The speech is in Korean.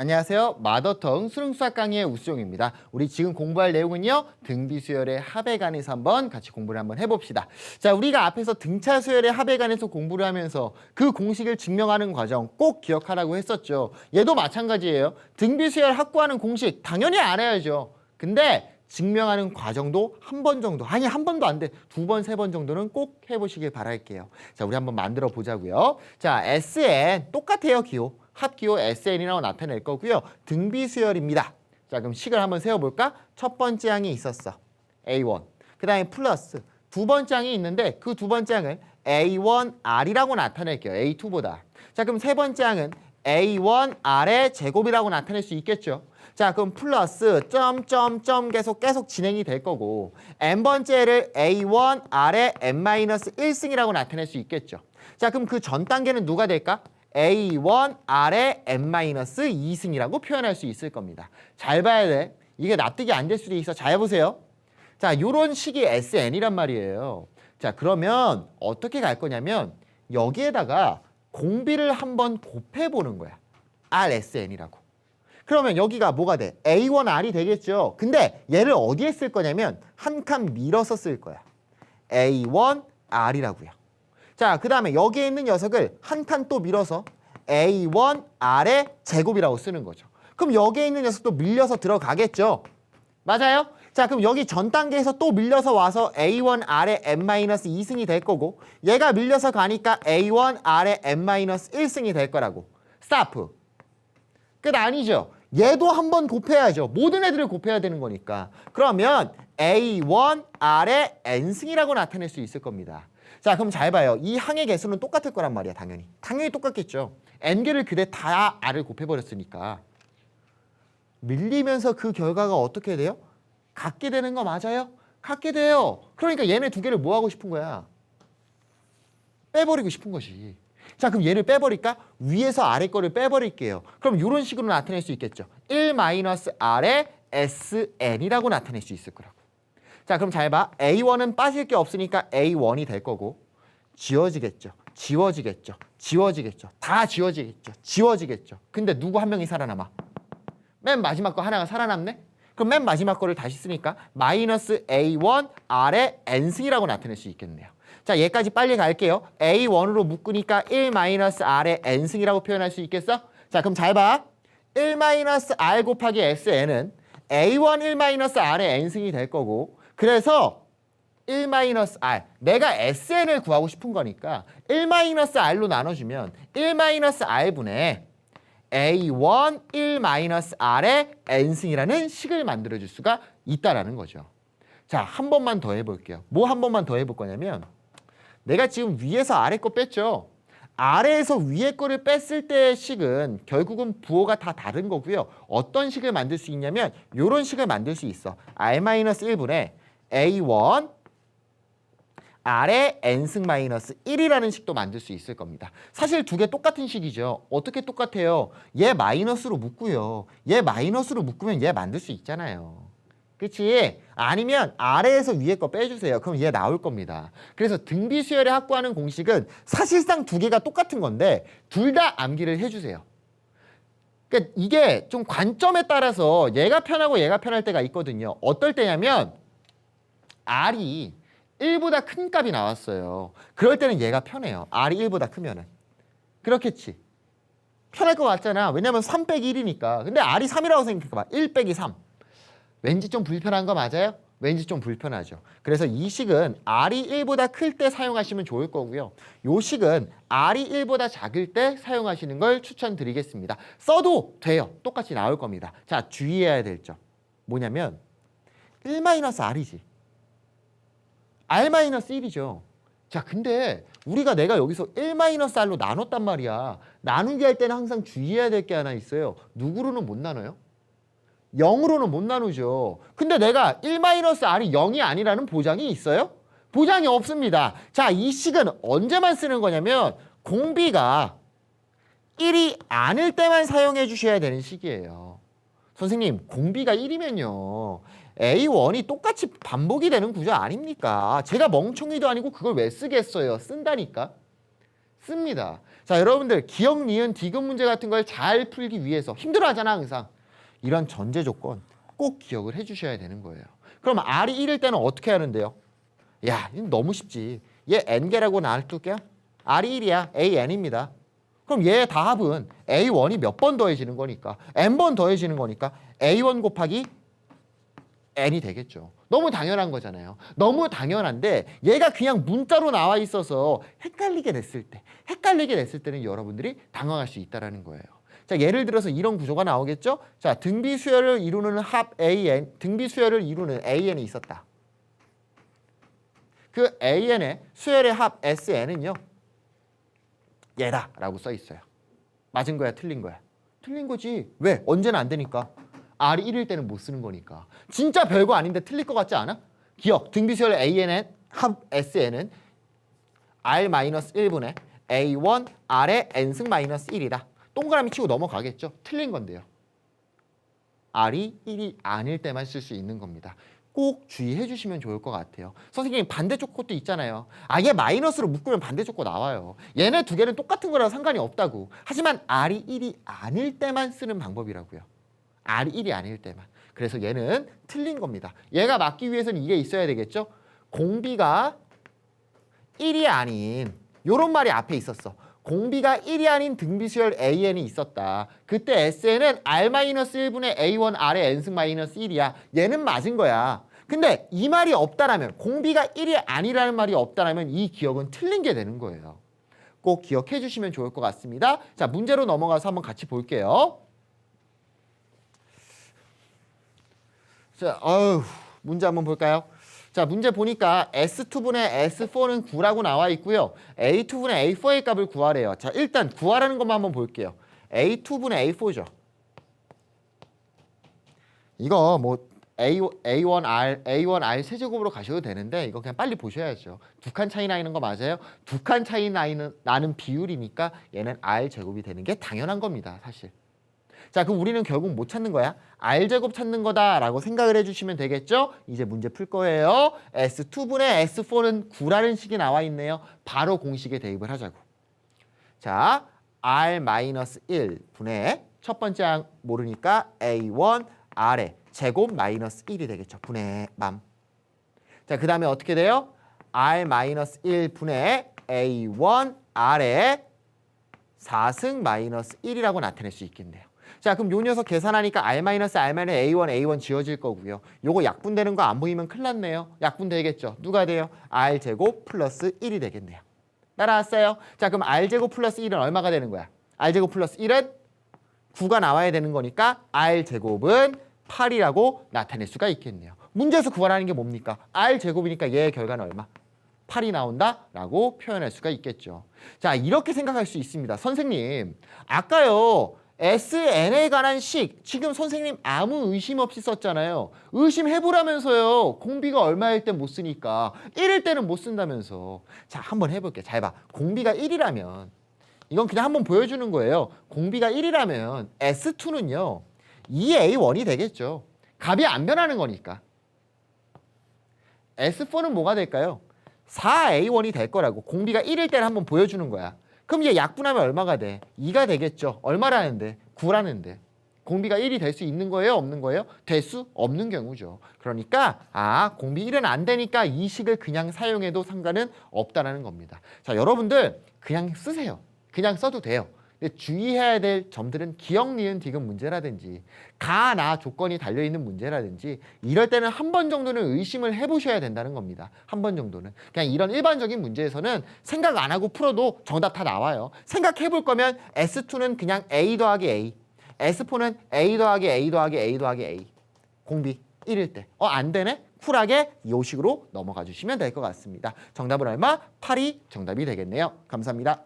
안녕하세요. 마더텅 수능수학 강의의 우수용입니다. 우리 지금 공부할 내용은요. 등비수열의 합에 관해서 한번 같이 공부를 한번 해봅시다. 자, 우리가 앞에서 등차수열의 합에 관해서 공부를 하면서 그 공식을 증명하는 과정 꼭 기억하라고 했었죠. 얘도 마찬가지예요. 등비수열 확보하는 공식 당연히 알아야죠. 근데 증명하는 과정도 한 번 정도 아니 한 번도 안 돼 두 번 세 번 정도는 꼭 해보시길 바랄게요 자 우리 한번 만들어 보자고요 자 SN 똑같아요 기호 합기호 SN이라고 나타낼 거고요. 등비수열입니다. 자 그럼 식을 한번 세워볼까? 첫 번째 항이 있었어. A1 그 다음에 플러스. 두 번째 항이 있는데 그 두 번째 항을 A1R이라고 나타낼게요. A2보다. 자 그럼 세 번째 항은 A1R의 제곱이라고 나타낼 수 있겠죠? 자 그럼 플러스 점점점 계속 계속 진행이 될 거고 n번째를 a1r의 n-1승이라고 나타낼 수 있겠죠. 자 그럼 그 전 단계는 누가 될까? A1r의 n-2승이라고 표현할 수 있을 겁니다. 잘 봐야 돼. 이게 납득이 안 될 수도 있어. 잘 보세요. 자 요런 식이 sn이란 말이에요. 자 그러면 어떻게 갈 거냐면 여기에다가 공비를 한번 곱해보는 거야. rsn이라고. 그러면 여기가 뭐가 돼? A1R이 되겠죠. 근데 얘를 어디에 쓸 거냐면 한 칸 밀어서 쓸 거야. A1R이라고요. 자, 그 다음에 여기에 있는 녀석을 한 칸 또 밀어서 A1R의 제곱이라고 쓰는 거죠. 그럼 여기에 있는 녀석도 밀려서 들어가겠죠. 맞아요? 자, 그럼 여기 전 단계에서 또 밀려서 와서 A1R의 n-2승이 될 거고 얘가 밀려서 가니까 A1R의 n-1승이 될 거라고. 스타프. 끝 아니죠. 얘도 한 번 곱해야죠. 모든 애들을 곱해야 되는 거니까. 그러면 A1R의 n승이라고 나타낼 수 있을 겁니다. 자, 그럼 잘 봐요. 이 항의 개수는 똑같을 거란 말이야, 당연히. 당연히 똑같겠죠. n개를 그대 다 r을 곱해버렸으니까. 밀리면서 그 결과가 어떻게 돼요? 같게 되는 거 맞아요? 같게 돼요. 그러니까 얘네 두 개를 뭐 하고 싶은 거야? 빼버리고 싶은 것이. 자 그럼 얘를 빼버릴까? 위에서 아래 거를 빼버릴게요. 그럼 이런 식으로 나타낼 수 있겠죠. 1-r의 sn이라고 나타낼 수 있을 거라고. 자 그럼 잘 봐. a1은 빠질 게 없으니까 a1이 될 거고 지워지겠죠. 지워지겠죠. 지워지겠죠. 다 지워지겠죠. 지워지겠죠. 근데 누구 한 명이 살아남아? 맨 마지막 거 하나가 살아남네? 그럼 맨 마지막 거를 다시 쓰니까 마이너스 a1 r의 n승이라고 나타낼 수 있겠네요. 자 얘까지 빨리 갈게요. a1으로 묶으니까 1-r의 n승이라고 표현할 수 있겠어? 자 그럼 잘 봐. 1-r 곱하기 sn은 a1 1-r의 n승이 될 거고 그래서 1-r 내가 sn을 구하고 싶은 거니까 1-r로 나눠주면 1-r분의 a1 1-r의 n승이라는 식을 만들어줄 수가 있다라는 거죠. 자, 한 번만 더 해볼게요. 뭐 한 번만 더 해볼 거냐면 내가 지금 위에서 아래 거 뺐죠. 아래에서 위에 거를 뺐을 때의 식은 결국은 부호가 다 다른 거고요. 어떤 식을 만들 수 있냐면 이런 식을 만들 수 있어. r-1분의 a1 r의 n승 마이너스 1이라는 식도 만들 수 있을 겁니다. 사실 두 개 똑같은 식이죠. 어떻게 똑같아요? 얘 마이너스로 묶고요. 얘 마이너스로 묶으면 얘 만들 수 있잖아요. 그치? 아니면 아래에서 위에 거 빼주세요. 그럼 얘 나올 겁니다. 그래서 등비 수열에 확보하는 공식은 사실상 두 개가 똑같은 건데 둘 다 암기를 해주세요. 그러니까 이게 좀 관점에 따라서 얘가 편하고 얘가 편할 때가 있거든요. 어떨 때냐면 R이 1보다 큰 값이 나왔어요. 그럴 때는 얘가 편해요. R이 1보다 크면은. 그렇겠지. 편할 것 같잖아. 왜냐면 3 빼기 1이니까. 근데 R이 3이라고 생각해봐. 1 빼기 3. 왠지 좀 불편한 거 맞아요? 왠지 좀 불편하죠. 그래서 이 식은 R이 1보다 클 때 사용하시면 좋을 거고요. 요 식은 R이 1보다 작을 때 사용하시는 걸 추천드리겠습니다. 써도 돼요. 똑같이 나올 겁니다. 자, 주의해야 될 점. 뭐냐면 1-R이지. R-1이죠. 자, 근데 우리가 내가 여기서 1-R로 나눴단 말이야. 나누기 할 때는 항상 주의해야 될 게 하나 있어요. 누구로는 못 나눠요? 0으로는 못 나누죠. 근데 내가 1-R이 0이 아니라는 보장이 있어요? 보장이 없습니다. 자, 이 식은 언제만 쓰는 거냐면 공비가 1이 아닐 때만 사용해 주셔야 되는 식이에요. 선생님, 공비가 1이면요. A1이 똑같이 반복이 되는 구조 아닙니까? 제가 멍청이도 아니고 그걸 왜 쓰겠어요? 쓴다니까. 씁니다. 자, 여러분들 기억, 니은, 디귿 문제 같은 걸 잘 풀기 위해서 힘들어하잖아 항상. 이런 전제 조건 꼭 기억을 해 주셔야 되는 거예요. 그럼 R이 1일 때는 어떻게 하는데요? 야, 너무 쉽지. 얘 n개라고 놔둘게요. R이 1이야. AN입니다. 그럼 얘 답은 A1이 몇 번 더해지는 거니까 n번 더해지는 거니까 A1 곱하기 n이 되겠죠. 너무 당연한 거잖아요. 너무 당연한데 얘가 그냥 문자로 나와 있어서 헷갈리게 됐을 때, 헷갈리게 됐을 때는 여러분들이 당황할 수 있다라는 거예요. 자, 예를 들어서 이런 구조가 나오겠죠? 자, 등비 수열을 이루는 합 AN, 등비 수열을 이루는 AN이 있었다. 그 AN의 수열의 합 SN은요. 얘다라고 써 있어요. 맞은 거야, 틀린 거야? 틀린 거지. 왜? 언제는 안 되니까. R이 1일 때는 못 쓰는 거니까. 진짜 별거 아닌데 틀릴 것 같지 않아? 기억, 등비수열 AN의 합 SN은 R-1분의 A1 R의 N승 마이너스 1이다. 동그라미 치고 넘어가겠죠? 틀린 건데요. R이 1이 아닐 때만 쓸 수 있는 겁니다. 꼭 주의해 주시면 좋을 것 같아요. 선생님 반대쪽 것도 있잖아요. 아예 마이너스로 묶으면 반대쪽 거 나와요. 얘네 두 개는 똑같은 거랑 상관이 없다고. 하지만 R이 1이 아닐 때만 쓰는 방법이라고요. R이 1이 아닐 때만. 그래서 얘는 틀린 겁니다. 얘가 맞기 위해서는 이게 있어야 되겠죠? 공비가 1이 아닌 요런 말이 앞에 있었어. 공비가 1이 아닌 등비수열 AN이 있었다. 그때 SN은 R-1분의 A1 R의 N승 마이너스 1이야. 얘는 맞은 거야. 근데 이 말이 없다라면 공비가 1이 아니라는 말이 없다라면 이 기억은 틀린 게 되는 거예요. 꼭 기억해 주시면 좋을 것 같습니다. 자, 문제로 넘어가서 한번 같이 볼게요. 자, 어휴, 문제 한번 볼까요? 자, 문제 보니까 S2분의 S4는 9라고 나와 있고요. A2분의 A4의 값을 구하래요. 자, 일단 구하라는 것만 한번 볼게요. A2분의 A4죠. 이거 뭐 A, A1R, A1R 세제곱으로 가셔도 되는데 이거 그냥 빨리 보셔야죠. 두 칸 차이 나는 거 맞아요? 두 칸 차이 나는, 나는 비율이니까 얘는 R 제곱이 되는 게 당연한 겁니다. 사실. 자, 그럼 우리는 결국 못 찾는 거야? R제곱 찾는 거다라고 생각을 해주시면 되겠죠? 이제 문제 풀 거예요. S2분의 S4는 9라는 식이 나와 있네요. 바로 공식에 대입을 하자고. 자, R-1분의 첫 번째 항 모르니까 A1 R의 제곱 마이너스 1이 되겠죠. 분의 맘. 자, 그 다음에 어떻게 돼요? R-1분의 A1 R의 4승 마이너스 1이라고 나타낼 수 있겠네요. 자, 그럼 요 녀석 계산하니까 R 마이너스 R 마이너스 A1 A1 지워질 거고요. 요거 약분되는 거 안 보이면 큰일 났네요. 약분 되겠죠. 누가 돼요? R 제곱 플러스 1이 되겠네요. 따라왔어요? 자, 그럼 R 제곱 플러스 1은 얼마가 되는 거야? R 제곱 플러스 1은 9가 나와야 되는 거니까 R 제곱은 8이라고 나타낼 수가 있겠네요. 문제에서 구하라는 게 뭡니까? R 제곱이니까 얘의 결과는 얼마? 8이 나온다라고 표현할 수가 있겠죠. 자, 이렇게 생각할 수 있습니다. 선생님, 아까요. SN에 관한 식 지금 선생님 아무 의심 없이 썼잖아요. 의심해보라면서요. 공비가 얼마일 때못 쓰니까 1일 때는 못 쓴다면서. 자 한번 해볼게. 잘 봐. 공비가 1이라면 이건 그냥 한번 보여주는 거예요. 공비가 1이라면 S2는요. 2A1이 되겠죠. 값이 안 변하는 거니까. S4는 뭐가 될까요? 4A1이 될 거라고. 공비가 1일 때는 한번 보여주는 거야. 그럼 얘 약분하면 얼마가 돼? 2가 되겠죠. 얼마라는데? 9라는데. 공비가 1이 될 수 있는 거예요? 없는 거예요? 될 수 없는 경우죠. 그러니까 아 공비 1은 안 되니까 이 식을 그냥 사용해도 상관은 없다라는 겁니다. 자 여러분들 그냥 쓰세요. 그냥 써도 돼요. 주의해야 될 점들은 기억, 니은, 디귿 문제라든지 가나 조건이 달려 있는 문제라든지 이럴 때는 한 번 정도는 의심을 해보셔야 된다는 겁니다. 한 번 정도는. 그냥 이런 일반적인 문제에서는 생각 안 하고 풀어도 정답 다 나와요. 생각해 볼 거면 S2는 그냥 A 더하기 A S4는 A 더하기 A 더하기 A 더하기 A 공비 1일 때. 어 안 되네? 쿨하게 이 식으로 넘어가 주시면 될 것 같습니다. 정답은 얼마? 8이 정답이 되겠네요. 감사합니다.